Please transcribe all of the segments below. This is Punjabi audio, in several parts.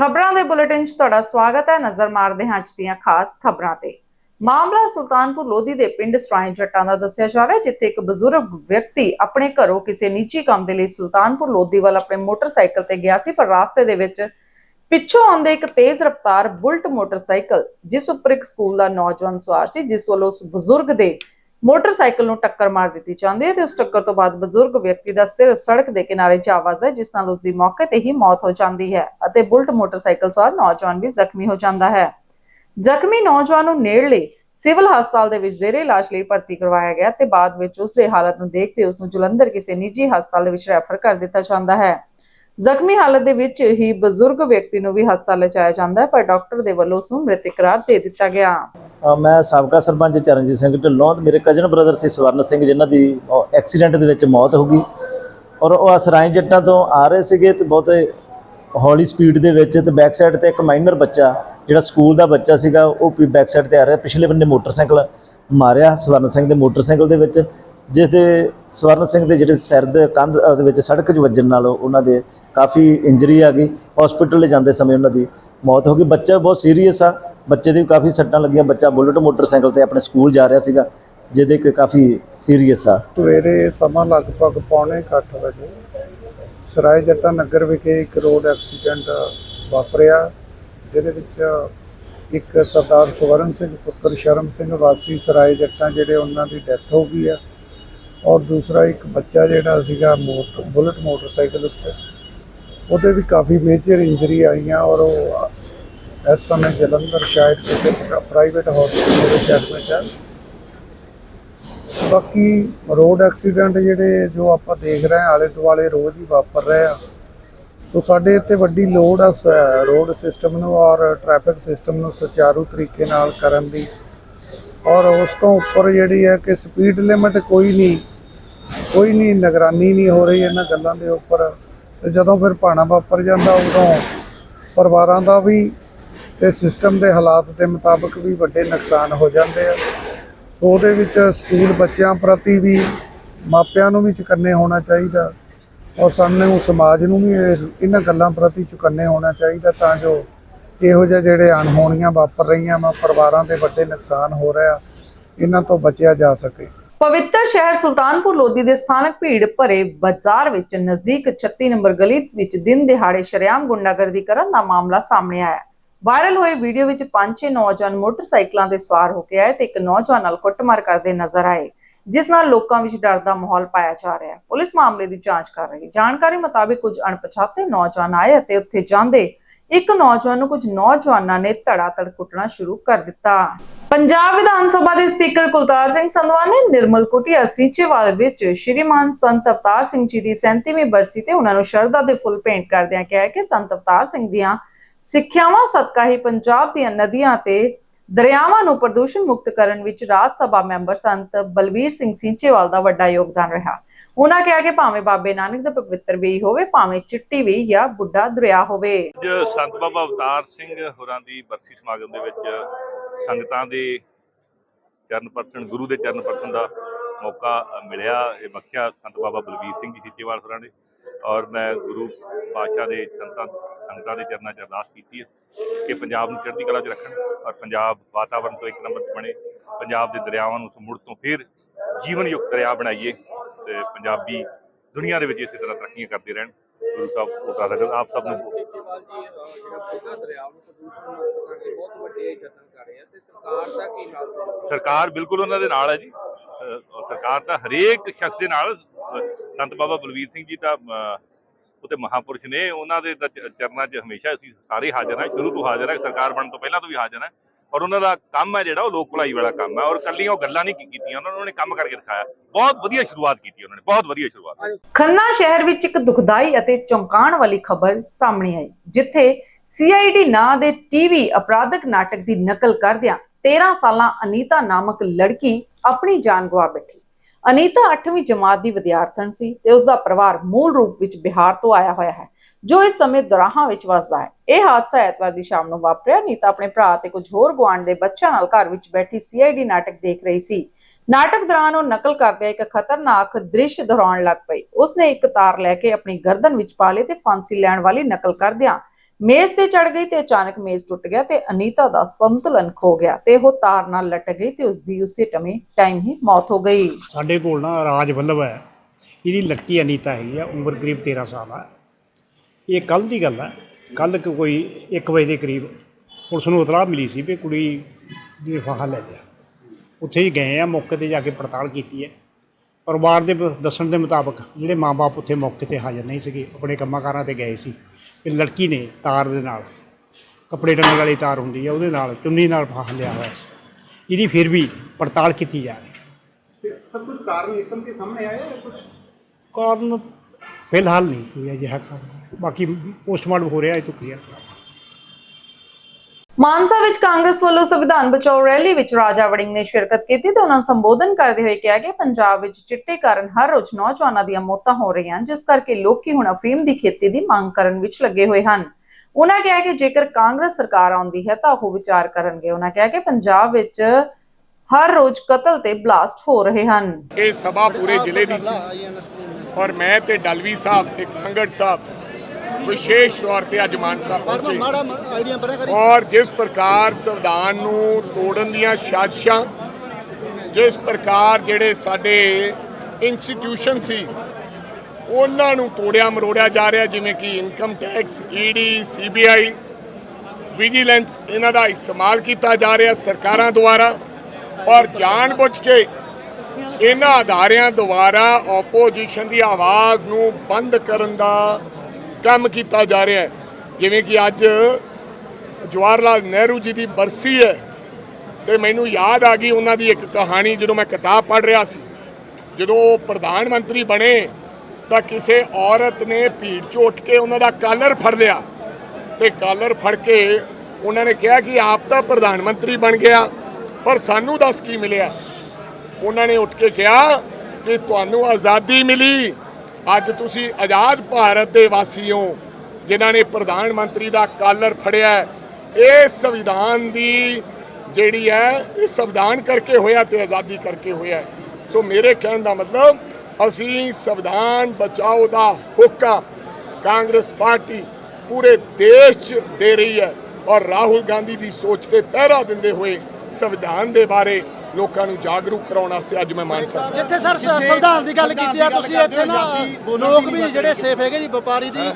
ਖਬਰਾਂ ਦੇ ਬੁਲੇਟਿਨ 'ਚ ਤੁਹਾਡਾ ਸਵਾਗਤ ਹੈ। ਨਜ਼ਰ ਮਾਰਦੇ ਹਾਂ ਅੱਜ ਦੀਆਂ ਖਾਸ ਖਬਰਾਂ ਤੇ। ਮਾਮਲਾ ਸੁਲਤਾਨਪੁਰ ਲੋਧੀ ਦੇ ਪਿੰਡ ਸਟਰਾਈਨ ਜੱਟਾਂ ਦਾ ਦੱਸਿਆ ਜਾ ਰਿਹਾ ਜਿੱਥੇ ਇੱਕ ਬਜ਼ੁਰਗ ਵਿਅਕਤੀ ਆਪਣੇ ਘਰੋਂ ਕਿਸੇ ਨਿੱਜੀ ਕੰਮ ਦੇ ਲਈ ਸੁਲਤਾਨਪੁਰ ਲੋਧੀ ਵੱਲ ਆਪਣੇ ਮੋਟਰਸਾਈਕਲ ਤੇ ਗਿਆ ਸੀ, ਪਰ ਰਾਸਤੇ ਦੇ ਵਿੱਚ ਪਿੱਛੋਂ ਆਉਂਦੇ ਇੱਕ ਤੇਜ਼ ਰਫ਼ਤਾਰ ਬੁਲਟ ਮੋਟਰਸਾਈਕਲ, ਜਿਸ ਉੱਪਰ ਇੱਕ ਸਕੂਲ ਦਾ ਨੌਜਵਾਨ ਸਵਾਰ ਸੀ, ਜਿਸ ਵੱਲੋਂ ਉਸ ਬਜ਼ੁਰਗ ਦੇ ਮੋਟਰਸਾਈਕਲ ਨੂੰ ਟੱਕਰ ਮਾਰ ਦਿੱਤੀ ਜਾਂਦੀ ਹੈ ਤੇ ਉਸ ਟੱਕਰ ਤੋਂ ਬਾਅਦ ਬਜ਼ੁਰਗ ਵਿਅਕਤੀ ਦਾ ਸਿਰ ਸੜਕ ਦੇ ਕਿਨਾਰੇ 'ਚ ਆਵਾਜ਼ ਹੈ, ਜਿਸ ਨਾਲ ਉਸ ਦੀ ਮੌਕੇ ਤੇ ਹੀ ਮੌਤ ਹੋ ਜਾਂਦੀ ਹੈ ਅਤੇ ਬੁਲਟ ਮੋਟਰਸਾਈਕਲ ਸਵਾਰ ਨੌਜਵਾਨ ਵੀ ਜ਼ਖਮੀ ਹੋ ਜਾਂਦਾ ਹੈ। ਜ਼ਖਮੀ ਨੌਜਵਾਨ ਨੂੰ ਨੇੜਲੇ ਸਿਵਲ ਹਸਪਤਾਲ ਦੇ ਵਿੱਚ ਜ਼ੇਰੇ ਇਲਾਜ ਲਈ ਭਰਤੀ ਕਰਵਾਇਆ ਗਿਆ ਤੇ ਬਾਅਦ ਵਿੱਚ ਉਸ ਦੇ ਹਾਲਤ ਨੂੰ ਦੇਖਦੇ ਉਸ ਨੂੰ ਜਲੰਧਰ ਕਿਸੇ ਨਿੱਜੀ ਹਸਪਤਾਲ ਦੇ ਵਿੱਚ ਰੈਫਰ ਕਰ ਦਿੱਤਾ ਜਾਂਦਾ ਹੈ। ਜ਼ਖਮੀ ਹਾਲਤ ਦੇ ਵਿੱਚ ਹੀ ਬਜ਼ੁਰਗ ਵਿਅਕਤੀ ਨੂੰ ਵੀ ਹਸਪਤਾਲ ਲਿਜਾਇਆ ਜਾਂਦਾ ਹੈ, ਪਰ ਡਾਕਟਰ ਦੇ ਵੱਲੋਂ ਉਸ ਨੂੰ ਮ੍ਰਿਤਕ ਕਰਾਰ ਦੇ ਦਿੱਤਾ ਗਿਆ। ਮੈਂ ਸਾਬਕਾ ਸਰਪੰਚ ਚਰਨਜੀਤ ਸਿੰਘ ਢਿੱਲੋਂ ਤੇ ਮੇਰੇ ਕਜ਼ਨ ਬ੍ਰਦਰ ਸੀ ਸਵਰਨ ਸਿੰਘ, ਜਿਨ੍ਹਾਂ ਦੀ ਐਕਸੀਡੈਂਟ ਦੇ ਵਿੱਚ ਮੌਤ ਹੋ ਗਈ। ਔਰ ਉਹ ਸਰਾਏ ਜੱਟਾਂ ਤੋਂ ਆ ਰਹੇ ਸੀਗੇ ਤੇ ਬਹੁਤੇ ਹੌਲੀ ਸਪੀਡ ਦੇ ਵਿੱਚ ਤੇ ਬੈਕ ਸਾਈਡ ਤੇ ਇੱਕ ਮਾਈਨਰ ਬੱਚਾ, ਜਿਹੜਾ ਸਕੂਲ ਦਾ ਬੱਚਾ ਸੀਗਾ, ਉਹ ਬੈਕ ਸਾਈਡ ਤੇ ਆ ਰਿਹਾ। ਪਿਛਲੇ ਬੰਨੇ ਮੋਟਰਸਾਈਕਲ ਮਾਰਿਆ ਸਵਰਨ ਸਿੰਘ ਦੇ ਮੋਟਰਸਾਈਕਲ ਦੇ ਵਿੱਚ। ਜਿਸ ਦੇ ਸਵਰਨ ਸਿੰਘ ਦੇ ਜਿਹੜੇ ਸਿਰ ਦੇ ਕੰਧ ਦੇ ਵਿੱਚ ਸੜਕ 'ਚ ਵੱਜਣ ਨਾਲ ਉਹਨਾਂ ਦੇ ਕਾਫੀ ਇੰਜਰੀ ਆ ਗਈ। ਹਸਪੀਟਲ ਲੈ ਜਾਂਦੇ ਸਮੇਂ ਉਹਨਾਂ ਦੀ ਮੌਤ ਹੋ ਗਈ। ਬੱਚਾ ਬਹੁਤ ਸੀਰੀਅਸ ਆ। ਬੱਚੇ ਦੀ ਵੀ ਕਾਫੀ ਸੱਟਾਂ ਲੱਗੀਆਂ। ਬੱਚਾ ਬੁਲਟ ਮੋਟਰਸਾਈਕਲ ਤੇ ਆਪਣੇ ਸਕੂਲ ਜਾ ਰਿਹਾ ਸੀਗਾ, ਜਿਹਦੇ ਕਿ ਕਾਫੀ ਸੀਰੀਅਸ ਆ। ਸਵੇਰੇ ਸਮਾਂ ਲਗਭਗ ਪੌਣੇ ਕੁ ਅੱਠ ਵਜੇ ਸਰਾਏ ਜੱਟਾ ਨਗਰ ਵਿਖੇ ਇੱਕ ਰੋਡ ਐਕਸੀਡੈਂਟ ਵਾਪਰਿਆ, ਜਿਹਦੇ ਵਿੱਚ ਇੱਕ ਸਰਦਾਰ ਸਵਰਨ ਸਿੰਘ, ਪੁੱਤਰ ਸ਼ਰਮ ਸਿੰਘ ਵਾਸੀ ਸਰਾਏ ਜੱਟਾ, ਜਿਹੜੇ ਉਹਨਾਂ ਦੀ ਡੈਥ ਹੋ ਗਈ ਆ। ਔਰ ਦੂਸਰਾ ਇੱਕ ਬੱਚਾ ਜਿਹੜਾ ਸੀਗਾ ਮੋਟਰ ਬੁਲਟ ਮੋਟਰਸਾਈਕਲ ਉੱਤੇ, ਉਹਦੇ ਵੀ ਕਾਫੀ ਮੇਜਰ ਇੰਜਰੀ ਆਈਆਂ ਔਰ ਉਹ ਇਸ ਸਮੇਂ ਜਲੰਧਰ ਸ਼ਾਇਦ ਕਿਸੇ ਪ੍ਰਾਈਵੇਟ ਹਸਪਤਾਲ ਦੇ ਵਿੱਚ ਐਡਮਿਟ ਹੈ ਬਾਕੀ ਰੋਡ ਐਕਸੀਡੈਂਟ ਜਿਹੜੇ ਜੋ ਆਪਾਂ ਦੇਖ ਰਹੇ ਹਾਂ ਆਲੇ ਦੁਆਲੇ ਰੋਜ਼ ਹੀ ਵਾਪਰ ਰਹੇ ਆ। ਸੋ ਸਾਡੇ ਇੱਥੇ ਵੱਡੀ ਲੋੜ ਆ ਰੋਡ ਸਿਸਟਮ ਨੂੰ ਔਰ ਟ੍ਰੈਫਿਕ ਸਿਸਟਮ ਨੂੰ ਸੁਚਾਰੂ ਤਰੀਕੇ ਨਾਲ ਕਰਨ ਦੀ। ਔਰ ਉਸ ਤੋਂ ਉੱਪਰ ਜਿਹੜੀ ਹੈ ਕਿ ਸਪੀਡ ਲਿਮਿਟ ਕੋਈ ਨਹੀਂ ਕੋਈ ਨਹੀਂ, ਨਿਗਰਾਨੀ ਨਹੀਂ ਹੋ ਰਹੀ ਇਹਨਾਂ ਗੱਲਾਂ ਦੇ ਉੱਪਰ। ਤੇ ਜਦੋਂ ਫਿਰ ਭਾਣਾ ਵਾਪਰ ਜਾਂਦਾ, ਉਦੋਂ ਪਰਿਵਾਰਾਂ ਦਾ ਵੀ ਤੇ ਸਿਸਟਮ ਦੇ ਹਾਲਾਤ ਦੇ ਮੁਤਾਬਕ ਵੀ ਵੱਡੇ ਨੁਕਸਾਨ ਹੋ ਜਾਂਦੇ ਆ। ਸੋ ਉਹਦੇ ਵਿੱਚ ਸਕੂਲ ਬੱਚਿਆਂ ਪ੍ਰਤੀ ਵੀ ਮਾਪਿਆਂ ਨੂੰ ਵੀ ਚੁਕੰਨੇ ਹੋਣਾ ਚਾਹੀਦਾ ਔਰ ਸਾਨੂੰ ਸਮਾਜ ਨੂੰ ਵੀ ਇਸ- ਇਹਨਾਂ ਗੱਲਾਂ ਪ੍ਰਤੀ ਚੁਕੰਨੇ ਹੋਣਾ ਚਾਹੀਦਾ ਤਾਂ ਜੋ ਇਹੋ ਜਿਹੇ ਜਿਹੜੇ ਅਣਹੋਣੀਆਂ ਵਾਪਰ ਰਹੀਆਂ ਵਾ, ਪਰਿਵਾਰਾਂ ਦੇ ਵੱਡੇ ਨੁਕਸਾਨ ਹੋ ਰਿਹਾ, ਇਹਨਾਂ ਤੋਂ ਬਚਿਆ ਜਾ ਸਕੇ। ਪਵਿੱਤਰ ਸ਼ਹਿਰ ਸੁਲਤਾਨਪੁਰ ਲੋਧੀ ਦੇ ਸਥਾਨਕ ਭੀੜ ਭਰੇ ਬਾਜ਼ਾਰ ਵਿੱਚ ਨਜ਼ਦੀਕ 36 ਨੰਬਰ ਗਲੀ ਵਿੱਚ ਦਿਨ ਦਿਹਾੜੇ ਸ਼ਰੇਆਮ ਗੁੰਡਾਗਰਦੀ ਕਰਨ ਦਾ ਮਾਮਲਾ ਸਾਹਮਣੇ ਆਇਆ ਵਾਇਰਲ ਹੋਏ ਵੀਡੀਓ ਵਿੱਚ ਪੰਜ ਛੇ ਨੌਜਵਾਨ ਮੋਟਰਸਾਈਕਲਾਂ ਤੇ ਸਵਾਰ ਹੋ ਕੇ ਆਏ ਤੇ ਇੱਕ ਨੌਜਵਾਨ ਨਾਲ ਕੁੱਟਮਾਰ ਕਰਦੇ ਨਜ਼ਰ ਆਏ, ਜਿਸ ਨਾਲ ਲੋਕਾਂ ਵਿੱਚ ਡਰ ਦਾ ਮਾਹੌਲ ਪਾਇਆ ਜਾ ਰਿਹਾ ਹੈ। ਪੁਲਿਸ ਮਾਮਲੇ ਦੀ ਜਾਂਚ ਕਰ ਰਹੀ ਹੈ। ਜਾਣਕਾਰੀ ਮੁਤਾਬਕ ਕੁਝ ਅਣਪਛਾਤੇ ਨੌਜਵਾਨ ਆਏ ਅਤੇ ਉੱਥੇ ਜਾਂਦੇ ਇੱਕ ਨੌਜਵਾਨ ਨੂੰ ਕੁਝ ਨੌਜਵਾਨਾਂ ਨੇ ਧੜਾਧੜ ਕੁੱਟਣਾ ਸ਼ੁਰੂ ਕਰ ਦਿੱਤਾ। ਪੰਜਾਬ ਵਿਧਾਨ ਸਭਾ ਦੇ ਸਪੀਕਰ ਕੁਲਤਾਰ ਸਿੰਘ ਸੰਧਵਾ ਨੇ ਨਿਰਮਲ ਕੁਟੀਆ ਸੀਚੇਵਾਲ ਵਿੱਚ ਸ਼੍ਰੀਮਾਨ ਸੰਤ ਅਵਤਾਰ ਸਿੰਘ ਜੀ ਦੀ 37ਵੀਂ ਬਰਸੀ ਤੇ ਉਹਨਾਂ ਨੂੰ ਸ਼ਰਧਾ ਦੇ ਫੁੱਲ ਭੇਂਟ ਕਰਦਿਆਂ ਕਿਹਾ ਕਿ ਸੰਤ ਅਵਤਾਰ ਸਿੰਘ ਦੀਆਂ ਸਿੱਖਿਆਵਾਂ ਸਦਕਾ ਹੀ ਪੰਜਾਬ ਦੀਆਂ ਨਦੀਆਂ ਤੇ ਦਰਿਆਵਾਂ ਨੂੰ ਪ੍ਰਦੂਸ਼ਣ ਮੁਕਤ ਕਰਨ ਵਿੱਚ ਰਾਜ ਸਭਾ ਮੈਂਬਰ ਸੰਤ ਬਲਵੀਰ ਸਿੰਘ ਸਿੰਚੇਵਾਲ ਦਾ ਵੱਡਾ ਯੋਗਦਾਨ ਰਿਹਾ। ਉਹਨਾਂ ਕਿਹਾ ਕਿ ਭਾਵੇਂ ਬਾਬੇ ਨਾਨਕ ਦਾ ਪਵਿੱਤਰ ਵੀ ਹੋਵੇ, ਭਾਵੇਂ ਚਿੱਟੀ ਵੀ ਜਾਂ ਬੁੱਢਾ ਦਰਿਆ ਹੋਵੇ। ਅੱਜ ਸੰਤ ਬਾਬਾ ਅਵਤਾਰ ਸਿੰਘ ਹੋਰਾਂ ਦੀ ਬਰਸੀ ਸਮਾਗਮ ਦੇ ਵਿੱਚ ਸੰਗਤਾਂ ਦੇ ਚਰਨ ਪਰਸਨ ਗੁਰੂ ਦੇ ਚਰਨ ਪਰਸਨ ਦਾ ਮੌਕਾ ਮਿਲਿਆ। ਇਹ ਬਖਸ਼ਿਆ ਸੰਤ ਬਾਬਾ ਬਲਬੀਰ ਸਿੰਘ ਜੀ ਸੀਚੇਵਾਲ ਹੋਰਾਂ ਨੇ ਔਰ ਮੈਂ ਗੁਰੂ ਪਾਤਸ਼ਾਹ ਦੇ ਸੰਤਾਂ ਸੰਗਤਾਂ ਦੇ ਚਰਨਾਂ 'ਚ ਅਰਦਾਸ ਕੀਤੀ ਹੈ ਕਿ ਪੰਜਾਬ ਨੂੰ ਚੜ੍ਹਦੀ ਕਲਾ 'ਚ ਰੱਖਣ ਔਰ ਪੰਜਾਬ ਵਾਤਾਵਰਣ ਤੋਂ ਇੱਕ ਨੰਬਰ ਬਣੇ ਪੰਜਾਬ ਦੇ ਦਰਿਆਵਾਂ ਨੂੰ ਮੁੜ ਤੋਂ ਫਿਰ ਜੀਵਨ ਯੁਕਤ ਦਰਿਆ ਬਣਾਈਏ ਤੇ ਪੰਜਾਬੀ ਦੁਨੀਆ ਦੇ ਵਿੱਚ ਇਸੇ ਤਰ੍ਹਾਂ ਤਰੱਕੀਆਂ ਕਰਦੇ ਰਹਿਣ। ਗੁਰੂ ਸਾਹਿਬ ਕੋਟਾ ਦਾ ਆਪ ਸਭ ਨੂੰ ਸਰਕਾਰ ਦਾ ਬਿਲਕੁਲ ਉਹਨਾਂ ਦੇ ਨਾਲ ਹੈ ਜੀ। ਸਰਕਾਰ ਤਾਂ ਹਰੇਕ ਸ਼ਖਸ ਦੇ ਨਾਲ ਸੰਤ ਬਾਬਾ ਬਲਵੀਰ ਸਿੰਘ ਜੀ ਦਾ ਅਹ, ਮਹਾਪੁਰਸ਼ ਨੇ। ਉਹਨਾਂ ਦੇ ਚਰਨਾਂ 'ਚ ਹਮੇਸ਼ਾ ਅਸੀਂ ਸਾਰੇ ਹਾਜ਼ਰ ਹਾਂ। ਸ਼ੁਰੂ ਤੋਂ ਹਾਜ਼ਰ ਹਾਂ ਸਰਕਾਰ ਬਣਨ ਤੋਂ ਪਹਿਲਾਂ ਤੋਂ ਵੀ ਹਾਜ਼ਰ ਹਾਂ। ਔਰ ਉਹਨਾਂ ਦਾ ਕੰਮ ਹੈ ਜਿਹੜਾ ਉਹ ਲੋਕ ਭਲਾਈ ਵਾਲਾ ਕੰਮ ਹੈ। ਔਰ ਕੱਲੀਆਂ ਉਹ ਗੱਲਾਂ ਨਹੀਂ ਕੀਤੀਆਂ। ਉਹਨਾਂ ਨੇ ਕੰਮ ਕਰਕੇ ਦਿਖਾਇਆ। ਬਹੁਤ ਵਧੀਆ ਸ਼ੁਰੂਆਤ ਕੀਤੀ ਉਹਨਾਂ ਨੇ। ਬਹੁਤ ਵਧੀਆ ਸ਼ੁਰੂਆਤ। ਖੰਨਾ ਸ਼ਹਿਰ ਵਿੱਚ ਇੱਕ ਦੁਖਦਾਈ ਅਤੇ ਚੌਂਕਾਉਣ ਵਾਲੀ ਖਬਰ ਸਾਹਮਣੇ ਆਈ ਜਿੱਥੇ ਸੀਆਈਡੀ ਨਾਂ ਦੇ ਟੀਵੀ ਅਪਰਾਧਕ ਨਾਟਕ ਦੀ ਨਕਲ ਕਰਦਿਆਂ 13 ਸਾਲਾਂ ਅਨੀਤਾ ਨਾਮਕ ਲੜਕੀ ਆਪਣੀ ਜਾਨ ਗਵਾ ਬੈਠੀ। ਅਨੀਤਾ 8ਵੀਂ ਜਮਾਤ ਦੀ ਵਿਦਿਆਰਥਣ ਸੀ ਤੇ ਉਸ ਦਾ ਪਰਿਵਾਰ ਮੂਲ ਰੂਪ ਵਿੱਚ ਬਿਹਾਰ ਤੋਂ ਆਇਆ ਹੋਇਆ ਹੈ, ਜੋ ਇਸ ਸਮੇਂ ਦਰਾਹਾਂ ਵਿੱਚ ਵਸਦਾ ਹੈ। ਇਹ ਹਾਦਸਾ ਐਤਵਾਰ ਦੀ ਸ਼ਾਮ ਨੂੰ ਵਾਪਰਿਆ। ਅਨੀਤਾ ਆਪਣੇ ਭਰਾ ਤੇ ਕੁਝ ਹੋਰ ਗੁਆਂਢ ਦੇ ਬੱਚਿਆਂ ਨਾਲ ਘਰ ਵਿੱਚ ਬੈਠੀ ਸੀਆਈਡੀ ਨਾਟਕ ਦੇਖ ਰਹੀ ਸੀ। ਨਾਟਕ ਦੌਰਾਨ ਉਹ ਨਕਲ ਕਰਦਿਆਂ ਇੱਕ ਖਤਰਨਾਕ ਦ੍ਰਿਸ਼ ਦੁਹਰਾਉਣ ਲੱਗ ਪਈ। ਉਸਨੇ ਇੱਕ ਤਾਰ ਲੈ ਕੇ ਆਪਣੀ ਗਰਦਨ ਵਿੱਚ ਪਾ ਲਈ ਤੇ ਫਾਂਸੀ ਲੈਣ ਵਾਲੀ ਨਕਲ ਕਰਦਿਆਂ ਮੇਜ਼ ਤੇ ਚੜ ਗਈ ਤੇ ਅਚਾਨਕ ਮੇਜ਼ ਟੁੱਟ ਗਿਆ ਤੇ ਅਨੀਤਾ ਦਾ ਸੰਤੁਲਨ ਖੋ ਗਿਆ ਤੇ ਉਹ ਤਾਰ ਨਾਲ ਲਟਕ ਗਈ ਤੇ ਉਸ ਦੀ ਉਸੇ ਟਮੇ ਟਾਈਮ ਹੀ ਮੌਤ ਹੋ ਗਈ। ਸਾਡੇ ਕੋਲ ਨਾ ਰਾਜ ਵੱਲਭ ਹੈ। ਇਹਦੀ ਲੱਕੀ ਅਨੀਤਾ ਹੈਗੀ ਆ, ਉਮਰ ਕਰੀਬ 13 ਸਾਲ ਆ। ਇਹ ਕੱਲ ਦੀ ਗੱਲ ਹੈ ਕੱਲ ਕੋਈ 1 ਵਜੇ ਦੇ ਕਰੀਬ ਪੁਲਿਸ ਨੂੰ ਇਤਲਾਹ ਮਿਲੀ ਸੀ ਵੀ ਕੁੜੀ ਦੀ ਫਾਹਾ ਲੈ ਲਿਆ। ਉੱਥੇ ਹੀ ਗਏ ਆ, ਮੌਕੇ ਤੇ ਜਾ ਕੇ ਪੜਤਾਲ ਕੀਤੀ ਹੈ। ਪਰਿਵਾਰ ਦੇ ਦੱਸਣ ਦੇ ਮੁਤਾਬਕ ਜਿਹੜੇ ਮਾਪੇ ਉੱਥੇ ਮੌਕੇ ਤੇ ਹਾਜ਼ਰ ਨਹੀਂ ਸੀਗੇ, ਆਪਣੇ ਕੰਮਾਂ ਕਾਰਾਂ ਤੇ ਗਏ ਸੀ। ਇਹ ਲੜਕੀ ਨੇ ਤਾਰ ਦੇ ਨਾਲ ਕੱਪੜੇ ਟੰਗਣ ਵਾਲੀ ਤਾਰ ਹੁੰਦੀ ਹੈ ਉਹਦੇ ਨਾਲ ਚੁੰਨੀ ਨਾਲ ਫਾਹਾ ਲਿਆ ਹੋਇਆ ਸੀ। ਇਹਦੀ ਫਿਰ ਵੀ ਪੜਤਾਲ ਕੀਤੀ ਜਾ ਰਹੀ। ਹੈ ਸਭ ਕੁਝ ਕਾਰਨ ਨਿਕਲ ਕੇ ਸਾਹਮਣੇ ਆਇਆ ਹੈ ਕੁਝ ਕਾਰਨ ਫਿਲਹਾਲ ਨਹੀਂ ਕੋਈ ਅਜਿਹਾ ਕਾਰਨ ਹੈ। ਬਾਕੀ ਪੋਸਟਮਾਰਟਮ ਹੋ ਰਿਹਾ ਇਹ ਤੋਂ ਕਲੀਅਰ ਮਾਨਸਾ ਵਿੱਚ ਕਾਂਗਰਸ ਵੱਲੋਂ ਸੰਵਿਧਾਨ ਬਚਾਓ ਰੈਲੀ ਵਿੱਚ ਰਾਜਾ ਵੜਿੰਗ ਨੇ ਸ਼ਿਰਕਤ ਕੀਤੀ ਤੇ ਉਹਨਾਂ ਸੰਬੋਧਨ ਕਰਦੇ ਹੋਏ ਕਿਹਾ ਕਿ ਪੰਜਾਬ ਵਿੱਚ ਚਿੱਟੇ ਕਾਰਨ ਹਰ ਰੋਜ਼ ਨੌਜਵਾਨਾਂ ਦੀਆਂ ਮੌਤਾਂ ਹੋ ਰਹੀਆਂ ਜਿਸ ਕਰਕੇ ਲੋਕੀ ਹੁਣ ਅਫੀਮ ਦੀ ਖੇਤੀ ਦੀ ਮੰਗ ਕਰਨ ਵਿੱਚ ਲੱਗੇ ਹੋਏ ਹਨ। ਉਹਨਾਂ ਕਿਹਾ ਕਿ ਜੇਕਰ ਕਾਂਗਰਸ ਸਰਕਾਰ ਆਉਂਦੀ ਹੈ ਤਾਂ ਉਹ ਵਿਚਾਰ ਕਰਨਗੇ। ਉਹਨਾਂ ਕਿਹਾ ਕਿ ਪੰਜਾਬ ਵਿੱਚ ਹਰ ਰੋਜ਼ ਕਤਲ ਤੇ ਬਲਾਸਟ ਹੋ ਰਹੇ ਹਨ। ਇਹ ਸਭਾ ਪੂਰੇ ਜ਼ਿਲ੍ਹੇ ਦੀ ਸੀ। ਔਰ ਮੈਂ ਤੇ ਡਲਵੀ ਸਾਹਿਬ ਤੇ ਕਾਂਗੜ ਸਾਹਿਬ ਵਿਸ਼ੇਸ਼ ਤੌਰ ਤੇ ਅੱਜ ਮਾਨ ਸਾਹਿਬ ਪਹੁੰਚੇ। ਔਰ ਜਿਸ ਪ੍ਰਕਾਰ ਸੰਵਿਧਾਨ ਨੂੰ ਤੋੜਨ ਦੀਆਂ ਸਾਜ਼ਿਸ਼ਾਂ ਜਿਸ ਪ੍ਰਕਾਰ ਜਿਹੜੇ ਸਾਡੇ ਇੰਸਟੀਟਿਊਸ਼ਨ ਸੀ ਉਹਨਾਂ ਨੂੰ ਤੋੜਿਆ ਮਰੋੜਿਆ ਜਾ ਰਿਹਾ ਜਿਵੇਂ ਕਿ income tax ED CBI vigilance ਇਹਨਾਂ ਦਾ ਇਸਤੇਮਾਲ ਕੀਤਾ ਜਾ ਰਿਹਾ ਸਰਕਾਰਾਂ ਦੁਆਰਾ। ਔਰ ਜਾਣਬੁੱਝ ਕੇ ਇਹਨਾਂ ਅਦਾਰਿਆਂ ਦੁਆਰਾ ਆਪੋਜੀਸ਼ਨ ਦੀ ਆਵਾਜ਼ ਨੂੰ ਬੰਦ ਕਰਨ ਦਾ ਕੰਮ ਕੀਤਾ ਜਾ ਰਿਹਾ ਹੈ। ਜਿਵੇਂ ਕਿ ਅੱਜ ਜਵਾਹਰ ਲਾਲ ਨਹਿਰੂ ਜੀ ਦੀ ਬਰਸੀ ਹੈ ਤੇ ਮੈਨੂੰ ਯਾਦ ਆ ਗਈ ਉਹਨਾਂ ਦੀ ਇੱਕ ਕਹਾਣੀ ਜਦੋਂ ਮੈਂ ਕਿਤਾਬ ਪੜ੍ਹ ਰਿਹਾ ਸੀ। ਜਦੋਂ ਉਹ ਪ੍ਰਧਾਨ ਮੰਤਰੀ ਬਣੇ ਤਾਂ ਕਿਸੇ ਔਰਤ ਨੇ ਭੀੜ 'ਚ ਉੱਠ ਕੇ ਉਹਨਾਂ ਦਾ ਕਾਲਰ ਫੜ ਲਿਆ ਤੇ ਕਾਲਰ ਫੜ ਕੇ ਉਹਨਾਂ ਨੇ ਕਿਹਾ ਕਿ ਆਪ ਤਾਂ ਪ੍ਰਧਾਨ ਮੰਤਰੀ ਬਣ ਗਿਆ, ਪਰ ਸਾਨੂੰ ਦੱਸ ਕੀ ਮਿਲਿਆ? ਉਹਨਾਂ ਨੇ ਉੱਠ ਕੇ ਕਿਹਾ ਕਿ ਤੁਹਾਨੂੰ ਆਜ਼ਾਦੀ ਮਿਲੀ ਅੱਜ ਤੁਸੀਂ ਆਜ਼ਾਦ ਭਾਰਤ ਦੇ ਵਾਸੀ ਹੋ, ਜਿਨ੍ਹਾਂ ਨੇ ਪ੍ਰਧਾਨ ਮੰਤਰੀ ਦਾ ਕਾਲਰ ਫੜਿਆ ਇਹ ਸੰਵਿਧਾਨ ਦੀ ਜਿਹੜੀ ਹੈ, ਇਹ ਸੰਵਿਧਾਨ ਕਰਕੇ ਹੋਇਆ ਤੇ ਆਜ਼ਾਦੀ ਕਰਕੇ ਹੋਇਆ ਸੋ ਮੇਰੇ ਕਹਿਣ ਦਾ ਮਤਲਬ, ਅਸੀਂ ਸੰਵਿਧਾਨ ਬਚਾਓ ਦਾ ਹੋਕਾ ਕਾਂਗਰਸ ਪਾਰਟੀ ਪੂਰੇ ਦੇਸ਼ 'ਚ ਦੇ ਰਹੀ ਹੈ ਔਰ ਰਾਹੁਲ ਗਾਂਧੀ ਦੀ ਸੋਚ ਤੇ ਪਹਿਰਾ ਦਿੰਦੇ ਹੋਏ ਸੰਵਿਧਾਨ ਦੇ ਬਾਰੇ ਲੋਕਾਂ ਨੂੰ ਜਾਗਰੂਕ ਕਰਾਉਣ ਵਾਸਤੇ ਅੱਜ ਮੈਂ ਮਾਨ ਸਾਹਿਬ ਜਿੱਥੇ ਸਰ ਸੰਵਿਧਾਨ ਦੀ ਗੱਲ ਕੀਤੀ ਆ ਤੁਸੀਂ ਇੱਥੇ ਨਾ ਲੋਕ ਵੀ ਜਿਹੜੇ ਸੇਫ ਹੈਗੇ ਜੀ ਵਪਾਰੀ ਦੀ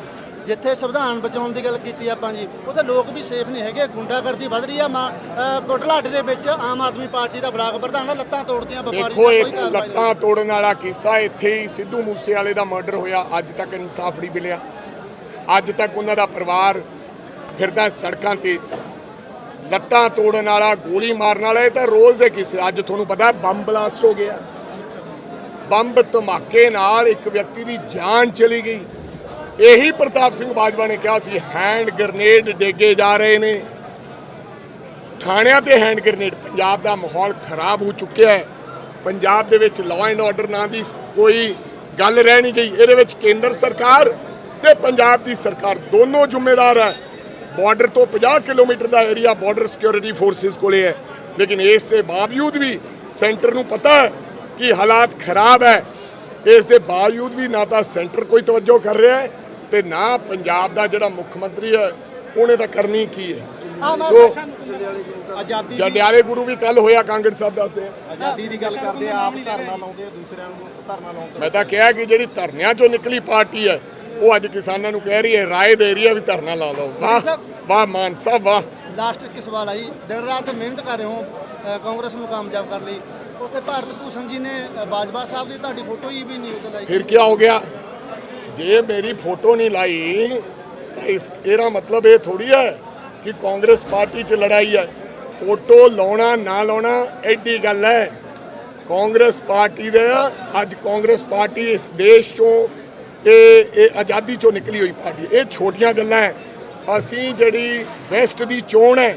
ਜਿੱਥੇ ਸੰਵਿਧਾਨ ਬਚਾਉਣ ਦੀ ਗੱਲ ਕੀਤੀ ਆਪਾਂ ਜੀ ਉੱਥੇ ਲੋਕ ਵੀ ਸੇਫ ਨਹੀਂ ਹੈਗੇ ਗੁੰਡਾਗਰਦੀ ਵੱਧ ਰਹੀ ਆ ਮਾ ਬੁਢਲਾਡੇ ਦੇ ਵਿੱਚ ਆਮ ਆਦਮੀ ਪਾਰਟੀ ਦਾ ਬਲਾਕ ਪ੍ਰਧਾਨ ਆ, ਲੱਤਾਂ ਤੋੜਦੀਆਂ ਵਪਾਰੀ ਇੱਕ ਕੋਈ ਕਾਰਵਾਈ ਨਹੀਂ। ਲੱਤਾਂ ਤੋੜਨ ਵਾਲਾ ਕਿੱਸਾ ਇੱਥੇ ਹੀ ਸਿੱਧੂ ਮੂਸੇਵਾਲੇ ਦਾ ਮਰਡਰ ਹੋਇਆ ਅੱਜ ਤੱਕ ਇਨਸਾਫ ਨਹੀਂ ਮਿਲਿਆ ਅੱਜ ਤੱਕ ਉਹਨਾਂ ਦਾ ਪਰਿਵਾਰ ਫਿਰਦਾ ਸੜਕਾਂ ਤੇ ਲੱਟਾਂ ਤੋੜਨ ਵਾਲਾ, ਗੋਲੀ ਮਾਰਨ ਵਾਲਾ, ਇਹ ਤਾਂ ਰੋਜ਼ ਦੇ ਕਿਸੇ। ਅੱਜ ਤੁਹਾਨੂੰ ਪਤਾ ਬੰਬ ਬਲਾਸਟ ਹੋ ਗਿਆ। ਬੰਬ ਧਮਾਕੇ ਨਾਲ ਇੱਕ ਵਿਅਕਤੀ ਦੀ ਜਾਨ ਚਲੀ ਗਈ। ਇਹੀ ਪ੍ਰਤਾਪ ਸਿੰਘ ਬਾਜਵਾ ਨੇ ਕਿਹਾ ਸੀ ਹੈਂਡ ਗ੍ਰਨੇਡ ਡੇਗੇ ਜਾ ਰਹੇ ਨੇ। ਥਾਣਿਆਂ ਤੇ ਹੈਂਡ ਗ੍ਰਨੇਡ ਪੰਜਾਬ ਦਾ ਮਾਹੌਲ ਖਰਾਬ ਹੋ ਚੁੱਕਿਆ ਹੈ। ਪੰਜਾਬ ਦੇ ਵਿੱਚ ਲਾਅ ਐਂਡ ਆਰਡਰ ਨਾਂ ਦੀ ਕੋਈ ਗੱਲ ਰਹਿ ਨਹੀਂ ਗਈ। ਇਹਦੇ ਵਿੱਚ ਕੇਂਦਰ ਸਰਕਾਰ ਤੇ ਪੰਜਾਬ ਦੀ ਸਰਕਾਰ ਦੋਨੋਂ ਜ਼ਿੰਮੇਦਾਰ ਹੈ। ਬਾਰਡਰ ਤੋਂ 50 ਕਿਲੋਮੀਟਰ ਦਾ ਏਰੀਆ ਬਾਰਡਰ ਸਿਕਿਉਰਿਟੀ ਫੋਰਸਿਸ ਕੋਲੇ ਹੈ। ਲੇਕਿਨ ਇਸ ਦੇ ਬਾਵਜੂਦ ਵੀ ਸੈਂਟਰ ਨੂੰ ਪਤਾ ਹੈ ਕਿ ਹਾਲਾਤ ਖਰਾਬ ਹੈ। ਇਸ ਦੇ ਬਾਵਜੂਦ ਵੀ ਨਾ ਤਾਂ ਸੈਂਟਰ ਕੋਈ ਤਵੱਜੋ ਕਰ ਰਿਹਾ ਹੈ ਤੇ ਨਾ ਪੰਜਾਬ ਦਾ ਜਿਹੜਾ ਮੁੱਖ ਮੰਤਰੀ ਹੈ ਉਹਨੇ ਤਾਂ ਕਰਨੀ ਕੀ ਹੈ। ਸੋ ਆਜ਼ਾਦੀ ਜੰਡਿਆਲੇ ਗੁਰੂ ਵੀ ਕੱਲ ਹੋਇਆ ਕਾਂਗੜ ਸਾਹਿਬ ਦੱਸਦੇ ਆਜ਼ਾਦੀ ਦੀ ਗੱਲ ਕਰਦੇ ਆ ਆਪ ਧਰਨਾ ਲਾਉਂਦੇ ਆ ਦੂਸਰਿਆਂ ਨੂੰ ਧਰਨਾ ਲਾਉਂਦੇ ਮੈਂ ਤਾਂ ਕਿਹਾ ਕਿ ਜਿਹੜੀ ਧਰਨਿਆਂ ਚੋਂ ਨਿਕਲੀ ਪਾਰਟੀ ਹੈ ਉਹ ਅੱਜ ਕਿਸਾਨਾਂ ਨੂੰ ਕਹਿ ਰਹੀ ਹੈ ਰਾਏ ਦੇ ਰਹੀ ਹੈ ਵੀ ਧਰਨਾ ਲਾ ਲਓ। ਵਾਹ ਵਾਹ ਮਾਨ ਸਾਹਿਬ ਵਾਹ। ਲਾਸਟ ਇੱਕ ਸਵਾਲ ਆ ਜੀ। ਦਿਨ ਰਾਤ ਮਿਹਨਤ ਕਰ ਰਹੇ ਹੋ ਕਾਂਗਰਸ ਨੂੰ ਕਾਮਯਾਬ ਕਰ ਲਈ। ਉੱਥੇ ਭਾਰਤ ਭੂਸ਼ਣ ਜੀ ਨੇ ਬਾਜਵਾ ਸਾਹਿਬ ਦੀ ਤੁਹਾਡੀ ਫੋਟੋ ਹੀ ਵੀ ਨਹੀਂ ਉੱਤੇ ਲਾਈ। ਫਿਰ ਕੀ ਹੋ ਗਿਆ? ਜੇ ਮੇਰੀ ਫੋਟੋ ਨਹੀਂ ਲਾਈ ਤਾਂ ਇਸ ਇਹਦਾ ਮਤਲਬ ਇਹ ਥੋੜੀ ਹੈ ਕਿ ਕਾਂਗਰਸ ਪਾਰਟੀ 'ਚ ਲੜਾਈ ਹੈ। ਫੋਟੋ ਲਾਉਣਾ ਨਾ ਲਾਉਣਾ ਐਡੀ ਗੱਲ ਹੈ। ਕਾਂਗਰਸ ਪਾਰਟੀ ਦੇ ਅੱਜ ਕਾਂਗਰਸ ਪਾਰਟੀ ਇਸ ਦੇਸ਼ 'ਚੋਂ ਇਹ ਇਹ ਆਜ਼ਾਦੀ 'ਚੋਂ ਨਿਕਲੀ ਹੋਈ ਪਾਰਟੀ ਇਹ ਛੋਟੀਆਂ ਗੱਲਾਂ ਹੈ ਅਸੀਂ ਜਿਹੜੀ ਵੈਸਟ ਦੀ ਚੋਣ ਹੈ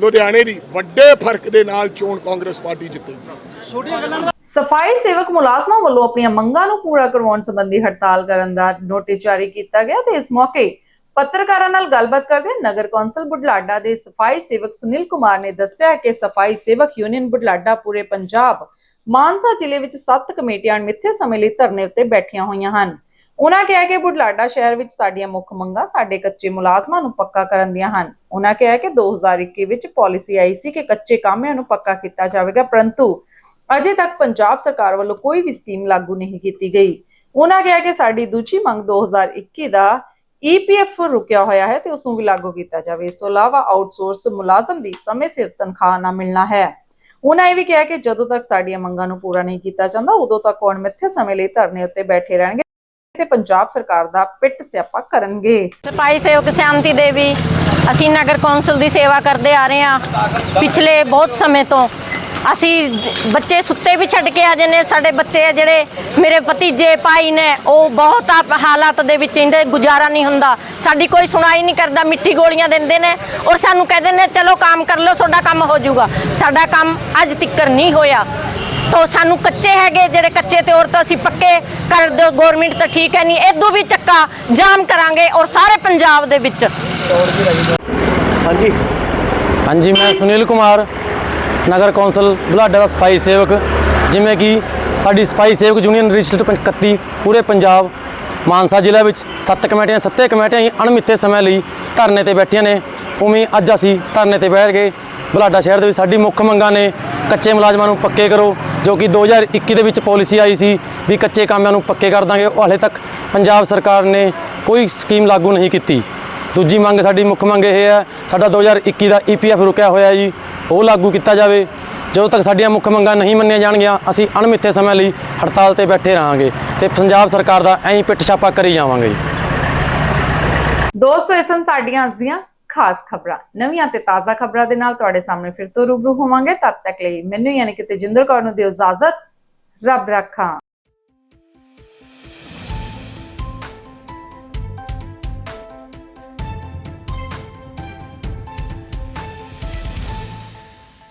ਲੁਧਿਆਣੇ ਦੀ ਵੱਡੇ ਫ਼ਰਕ ਦੇ ਨਾਲ ਚੋਣ ਕਾਂਗਰਸ ਪਾਰਟੀ ਜਿੱਤੇਗੀ। ਛੋਟੀਆਂ ਗੱਲਾਂ ਦਾ ਸਫ਼ਾਈ ਸੇਵਕ ਮੁਲਾਜ਼ਮਾਂ ਵੱਲੋਂ ਆਪਣੀਆਂ ਮੰਗਾਂ ਨੂੰ ਪੂਰਾ ਕਰਵਾਉਣ ਸੰਬੰਧੀ ਹੜਤਾਲ ਕਰਨ ਦਾ ਨੋਟਿਸ ਜਾਰੀ ਕੀਤਾ ਗਿਆ ਤੇ ਇਸ ਮੌਕੇ ਪੱਤਰਕਾਰਾਂ ਨਾਲ ਗੱਲਬਾਤ ਕਰਦੇ ਨਗਰ ਕੌਂਸਲ ਬੁਢਲਾਡਾ ਦੇ ਸਫ਼ਾਈ ਸੇਵਕ ਸੁਨੀਲ ਕੁਮਾਰ ਨੇ ਦੱਸਿਆ ਕਿ ਸਫ਼ਾਈ ਸੇਵਕ ਯੂਨੀਅਨ ਬੁਢਲਾਡਾ ਪੂਰੇ ਪੰਜਾਬ ਮਾਨਸਾ ਜ਼ਿਲ੍ਹੇ ਵਿੱਚ 7 ਕਮੇਟੀਆਂ ਮਿੱਥੇ ਸਮੇਂ ਲਈ ਧਰਨੇ ਉੱਤੇ ਬੈਠੀਆਂ ਹੋਈਆਂ ਹਨ। ਉਹਨਾਂ ਕਿਹਾ ਕਿ ਬੁਢਲਾਡਾ ਸ਼ਹਿਰ ਵਿੱਚ ਸਾਡੀਆਂ ਮੁੱਖ ਮੰਗਾਂ ਸਾਡੇ ਕੱਚੇ ਮੁਲਾਜ਼ਮਾਂ ਨੂੰ ਪੱਕਾ ਕਰਨ ਦੀਆਂ ਹਨ। ਉਹਨਾਂ ਕਿਹਾ ਕਿ 2021 ਵਿੱਚ ਪਾਲਿਸੀ ਆਈ ਸੀ ਕਿ ਕੱਚੇ ਕਾਮਿਆਂ ਨੂੰ ਪੱਕਾ ਕੀਤਾ ਜਾਵੇਗਾ, ਪਰੰਤੂ ਅਜੇ ਤੱਕ ਪੰਜਾਬ ਸਰਕਾਰ ਵੱਲੋਂ ਕੋਈ ਵੀ ਸਕੀਮ ਲਾਗੂ ਨਹੀਂ ਕੀਤੀ ਗਈ। ਉਹਨਾਂ ਕਿਹਾ ਕਿ ਸਾਡੀ ਦੂਜੀ ਮੰਗ 2021 ਦਾ ਈਪੀਐਫ ਰੁਕਿਆ ਹੋਇਆ ਹੈ ਤੇ ਉਸ ਨੂੰ ਵੀ ਲਾਗੂ ਕੀਤਾ ਜਾਵੇ। ਇਸ ਤੋਂ ਇਲਾਵਾ ਆਊਟਸੋਰਸ ਮੁਲਾਜ਼ਮ ਦੀ ਸਮੇਂ ਸਿਰ ਤਨਖਾਹ ਨਾ ਮਿਲਣਾ ਹੈ। ਉਹਨਾਂ ਇਹ ਵੀ ਕਿਹਾ ਕਿ ਜਦੋਂ ਤੱਕ ਸਾਡੀਆਂ ਮੰਗਾਂ ਨੂੰ ਪੂਰਾ ਨਹੀਂ ਕੀਤਾ ਜਾਂਦਾ, ਉਦੋਂ ਤੱਕ ਉਹ ਅਣਮਿੱਥੇ ਸਮੇਂ ਲਈ ਧਰਨੇ ਉੱਤੇ ਬੈਠੇ ਰਹਿਣਗੇ ਤੇ ਪੰਜਾਬ ਸਰਕਾਰ ਦਾ ਪਿੱਟ ਸਿਆਪਾ ਕਰਨਗੇ। ਸਫ਼ਾਈ ਸੇਵਕ ਸ਼ਾਂਤੀ ਦੇਵੀ ਅਸੀਂ ਨਗਰ ਕੌਂਸਲ ਦੀ ਸੇਵਾ ਕਰਦੇ ਆ ਰਹੇ ਹਾਂ ਪਿਛਲੇ ਬਹੁਤ ਸਮੇਂ ਤੋਂ। ਅਸੀਂ ਬੱਚੇ ਸੁੱਤੇ ਵੀ ਛੱਡ ਕੇ ਆ ਜਾਂਦੇ ਹਾਂ। ਸਾਡੇ ਬੱਚੇ ਆ ਜਿਹੜੇ ਮੇਰੇ ਭਤੀਜੇ ਭਾਈ ਨੇ ਉਹ ਬਹੁਤ ਆਪ ਹਾਲਾਤ ਦੇ ਵਿੱਚ ਇਹਦੇ ਗੁਜ਼ਾਰਾ ਨਹੀਂ ਹੁੰਦਾ। ਸਾਡੀ ਕੋਈ ਸੁਣਾਈ ਨਹੀਂ ਕਰਦਾ ਮਿੱਠੀ ਗੋਲੀਆਂ ਦਿੰਦੇ ਨੇ ਔਰ ਸਾਨੂੰ ਕਹਿੰਦੇ ਨੇ ਚਲੋ ਕੰਮ ਕਰ ਲਓ ਤੁਹਾਡਾ ਕੰਮ ਹੋ ਜਾਊਗਾ। ਸਾਡਾ ਕੰਮ ਅੱਜ ਤੱਕ ਨਹੀਂ ਹੋਇਆ। ਤੋ ਸਾਨੂੰ ਕੱਚੇ ਹੈਗੇ ਜਿਹੜੇ ਕੱਚੇ ਤੇ ਔਰ ਤਾਂ ਅਸੀਂ ਪੱਕੇ ਕਰ ਦਿਓ ਗਵਰਨਮੈਂਟ ਤਾਂ ਠੀਕ ਹੈ ਨਹੀਂ। ਇਦੋਂ ਵੀ ਚੱਕਾ ਜਾਮ ਕਰਾਂਗੇ ਔਰ ਸਾਰੇ ਪੰਜਾਬ ਦੇ ਵਿੱਚ। ਹਾਂਜੀ। ਹਾਂਜੀ ਮੈਂ ਸੁਨੀਲ ਕੁਮਾਰ। ਨਗਰ ਕੌਂਸਲ ਬੁਲਾਡਾ ਦਾ ਸਫ਼ਾਈ ਸੇਵਕ, ਜਿਵੇਂ ਕਿ ਸਾਡੀ ਸਫ਼ਾਈ ਸੇਵਕ ਯੂਨੀਅਨ ਰਜਿਸਟਰਡ 31 ਪੂਰੇ ਪੰਜਾਬ, ਮਾਨਸਾ ਜ਼ਿਲ੍ਹੇ ਵਿੱਚ ਸੱਤ ਕਮੇਟੀਆਂ, ਸੱਤੇ ਕਮੇਟੀਆਂ ਹੀ ਅਣਮਿੱਥੇ ਸਮੇਂ ਲਈ ਧਰਨੇ ਤੇ ਬੈਠੀਆਂ ਨੇ। ਉਵੇਂ ਅੱਜ ਅਸੀਂ ਧਰਨੇ ਤੇ ਬੈਠ ਗਏ ਬੁਲਾਡਾ ਸ਼ਹਿਰ ਦੇ ਵਿੱਚ ਸਾਡੀ ਮੁੱਖ ਮੰਗਾਂ ਨੇ ਕੱਚੇ ਮੁਲਾਜ਼ਮਾਂ ਨੂੰ ਪੱਕੇ ਕਰੋ, ਜੋ ਕਿ 2021 ਦੇ ਵਿੱਚ ਪਾਲਿਸੀ ਆਈ ਸੀ ਵੀ ਕੱਚੇ ਕਾਮਿਆਂ ਨੂੰ ਪੱਕੇ ਕਰ ਦਾਂਗੇ। ਉਹ ਹਾਲੇ ਤੱਕ ਪੰਜਾਬ ਸਰਕਾਰ ਨੇ ਕੋਈ ਸਕੀਮ ਲਾਗੂ ਨਹੀਂ ਕੀਤੀ। ਦੂਜੀ ਮੰਗ ਸਾਡੀ ਮੁੱਖ ਮੰਗ ਇਹ ਹੈ, ਸਾਡਾ 2021 ਦਾ ਈਪੀਐਫ ਰੁਕਿਆ ਹੋਇਆ ਹੈ ਜੀ, ਉਹ ਲਾਗੂ ਕੀਤਾ ਜਾਵੇ। ਜਦੋਂ ਤੱਕ ਸਾਡੀਆਂ ਮੁੱਖ ਮੰਗਾਂ ਨਹੀਂ ਮੰਨੀਆਂ ਜਾਣਗੀਆਂ, ਅਸੀਂ ਅਣਮਿੱਥੇ ਸਮੇਂ ਲਈ ਹੜਤਾਲ ਤੇ ਬੈਠੇ ਰਹਾਂਗੇ ਤੇ ਪੰਜਾਬ ਸਰਕਾਰ ਦਾ ਐਂ ਹੀ ਪਿੱਟ ਛਾਪਾ ਕਰੀ ਜਾਵਾਂਗੇ ਜੀ। ਦੋਸਤੋ, ਇਹ ਸਾਡੀਆਂ ਅੱਜ ਦੀਆਂ ਖਾਸ ਖਬਰਾਂ। ਨਵੀਆਂ ਤੇ ਤਾਜ਼ਾ ਖਬਰਾਂ ਦੇ ਨਾਲ ਤੁਹਾਡੇ ਸਾਹਮਣੇ ਫਿਰ ਤੋਂ ਰੂਬਰੂ ਹੋਵਾਂਗੇ। ਤਦ ਤੱਕ ਲਈ ਮੈਨੂੰ ਯਾਨੀ ਕਿ ਤੇਜਿੰਦਰ ਕੌਰ ਨੂੰ ਦਿਓ ਇਜਾਜ਼ਤ। ਰੱਬ ਰੱਖਾ।